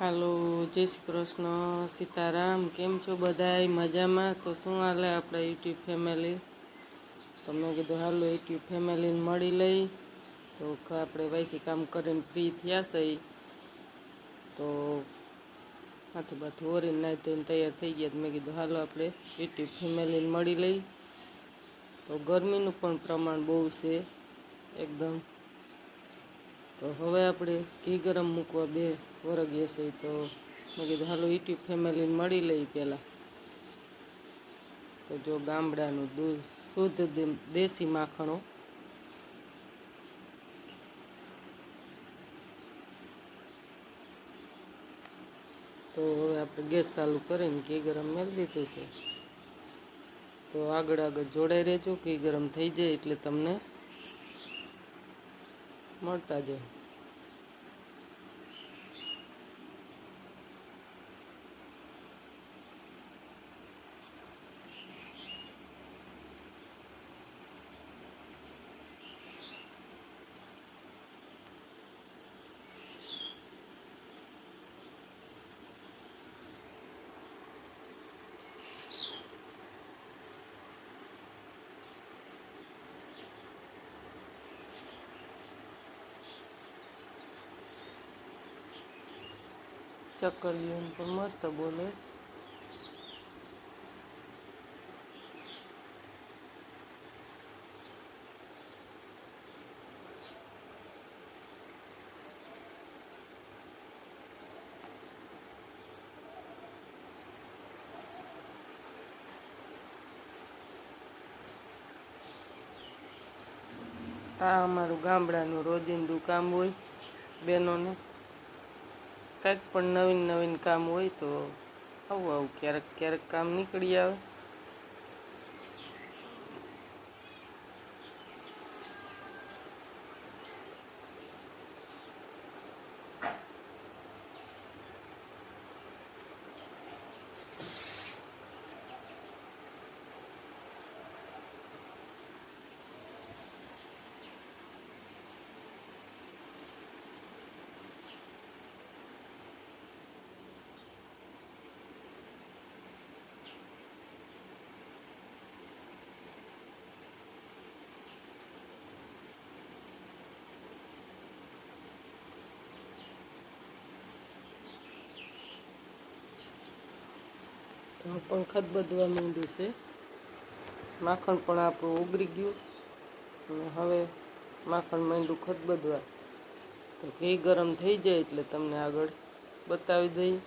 હાલો, જય શ્રી કૃષ્ણ. સીતારામ, કેમ છો બધાય? મજામાં? તો શું હાલે આપણા યુટ્યુબ ફેમિલી? તો મેં કીધું, હાલો, યુટ્યુબ ફેમિલીને મળી લઈ. તો આપણે વાયસી કામ કરીને ફ્રી થયા છે. તો માથું બાથું ઓરીને નાહી ધોઈને તૈયાર થઈ ગયા તો મેં કીધું, હાલો, આપણે યુટ્યુબ ફેમિલીને મળી લઈ. તો ગરમીનું પણ પ્રમાણ બહુ છે, એકદમ. તો હવે આપણે ઘી ગરમ મૂકવા બે. વરગીએ છે તો મેં કીધું, હાલો યુટ્યુબ ફેમિલીને મળી લઈ પહેલાં તો જો ગામડાનું દૂધ, શુદ્ધ દેશી માખણો. તો હવે આપણે ગેસ ચાલુ કરીને ઘી ગરમ મેળ દીધું છે. તો આગળ આગળ જોડાઈ રહેજો, ઘી ગરમ થઈ જાય એટલે તમને મળતા જાય. ચક્કરીઓ પણ મસ્ત બોલે. આ અમારું ગામડાનું રોજિંદુ કામ હોય બહેનોને કાંઈક પણ નવીન નવીન કામ હોય તો આવું આવું ક્યારેક ક્યારેક કામ નીકળી આવે. પણ ખદબદવા માંડ્યું છે. માખણ પણ આપણું ઉગરી ગયું. અને હવે માખણ માંડ્યું ખદબદવા તો ઘી ગરમ થઈ જાય એટલે તમને આગળ બતાવી દઈએ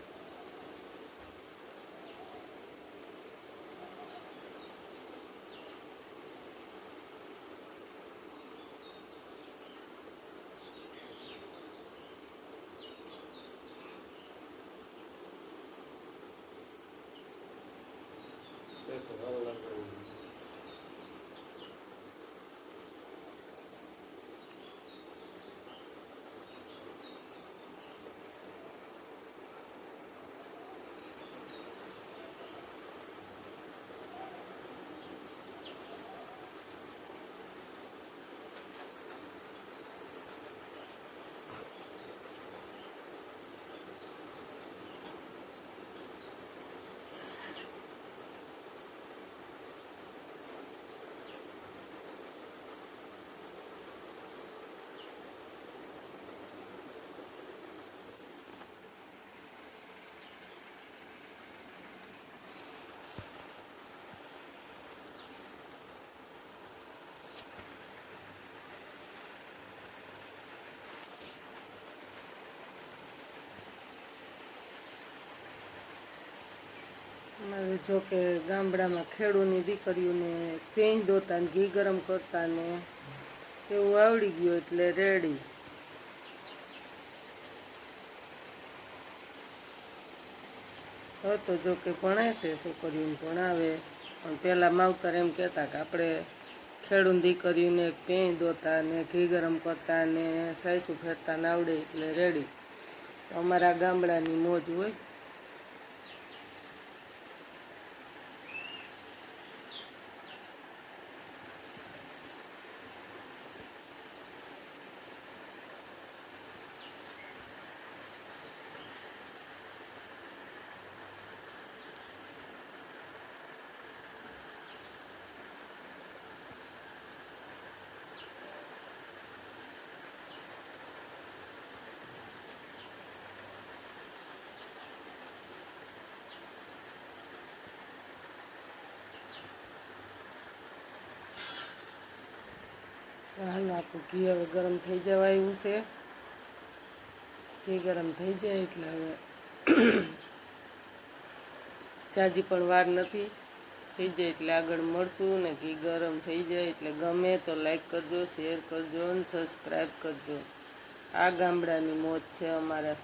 અમારે જો કે ગામડામાં ખેડૂની દીકરીઓને ભેંસ દોતા ને ઘી ગરમ કરતા ને એવું આવડી ગયું એટલે રેડી. હવે તો જો કે ભણે છે, છોકરીઓને ભણાવે. પણ પહેલાં માવતર એમ કહેતા કે આપણે ખેડૂત દીકરીઓને ભેંસ દોતા ને ઘી ગરમ કરતા ને સાયસું ફેરતા ને આવડે એટલે રેડી. તો અમારા ગામડાની મોજ હોય. હાલ, આપણું ઘી હવે ગરમ થઈ જવા એવું છે. ઘી ગરમ થઈ જાય એટલે હવે જાજી પણ વાર નથી. થઈ જાય એટલે આગળ મળશું ને ઘી ગરમ થઈ જાય એટલે ગમે તો લાઈક કરજો શેર કરજો અને સબસ્ક્રાઈબ કરજો. આ ગામડાની મોજ છે અમારા.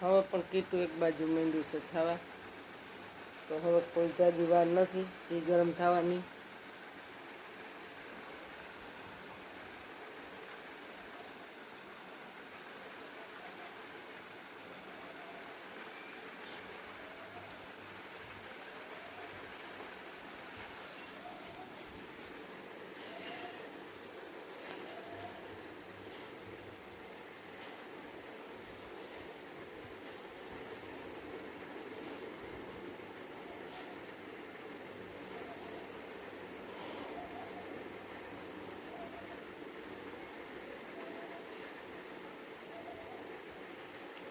હવે પણ કીટું એક બાજુ માંડ્યું છે, થવા. તો હવે કોઈ જાજી વાર નથી એ ગરમ થવાની.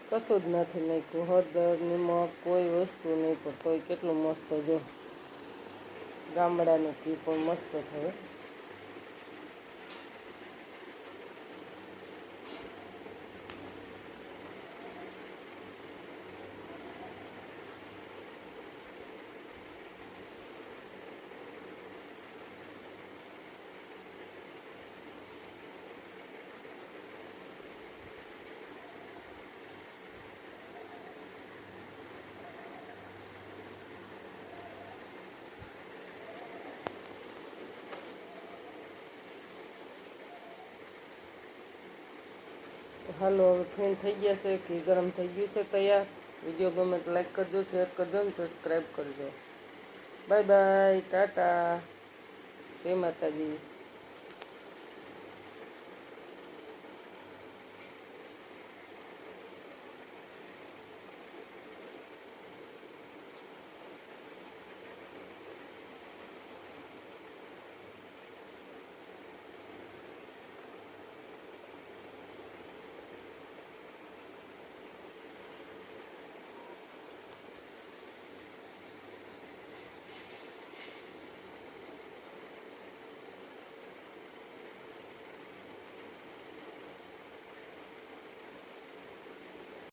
કશું જ નથી નાખ્યું. હળદર નિમક કોઈ વસ્તુ નહીં, પણ તોય કેટલું મસ્ત જો ગામડાનું ઘી પણ મસ્ત થાય. હાલો, હવે ફેન થઈ ગયા છે ઘી ગરમ થઈ ગયું છે તૈયાર. વીડિયો ગમે તો લાઈક કરજો શેર કરજો ને સબસ્ક્રાઈબ કરજો. Bye bye tata. જય માતાજી.